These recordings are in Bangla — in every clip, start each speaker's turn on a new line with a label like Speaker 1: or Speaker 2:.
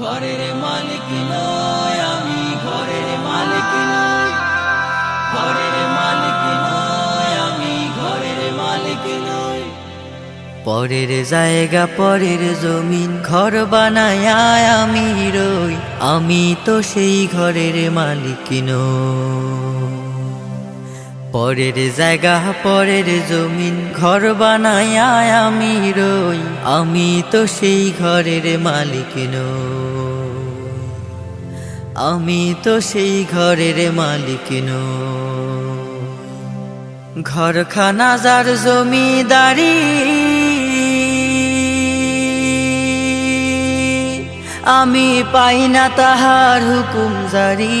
Speaker 1: ঘরের মালিক নয় আমি ঘরের মালিক নয় ঘরের মালিক নয় আমি ঘরের মালিক নয় পরের জায়গা, পরের জমিন, ঘর বানায় আমি রই। আমি তো সেই ঘরের মালিক নই। পরের জায়গা, পরের জমিন, ঘর বানায় আমি রই। আমি তো সেই ঘরের মালিক নই। আমি তো সেই ঘরের মালিক নই। ঘরখানা যার জমিদারি, আমি পাই না তাহার হুকুম জারি।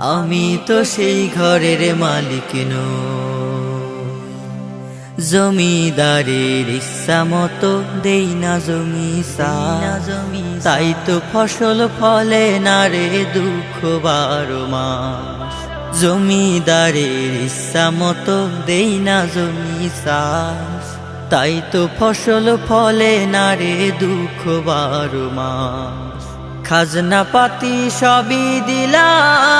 Speaker 1: আমি তো সেই ঘরের মালিক জমিদারের ইচ্ছা মতো দেই না জমি জমি তাই তো ফসল ফলে না রে দুঃখ বারো মাস। জমিদারের ইচ্ছা মতো দেই না জমি চাষ তাই তো ফসল ফলে না রে দুঃখ বারো মাস। খাজনা পাতি সবই দিলাম।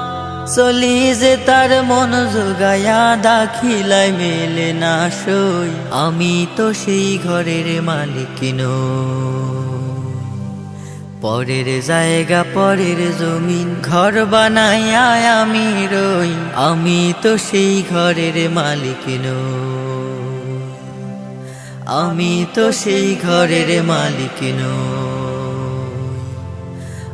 Speaker 1: চলি যে তার মন জোগায়া দাখিলাই মেলে না সই। আমি তো সেই ঘরের মালিক পরের জায়গা, পরের জমিন, ঘর বানাইয়া আমি রই। আমি তো সেই ঘরের মালিক আমি তো সেই ঘরের মালিক নই।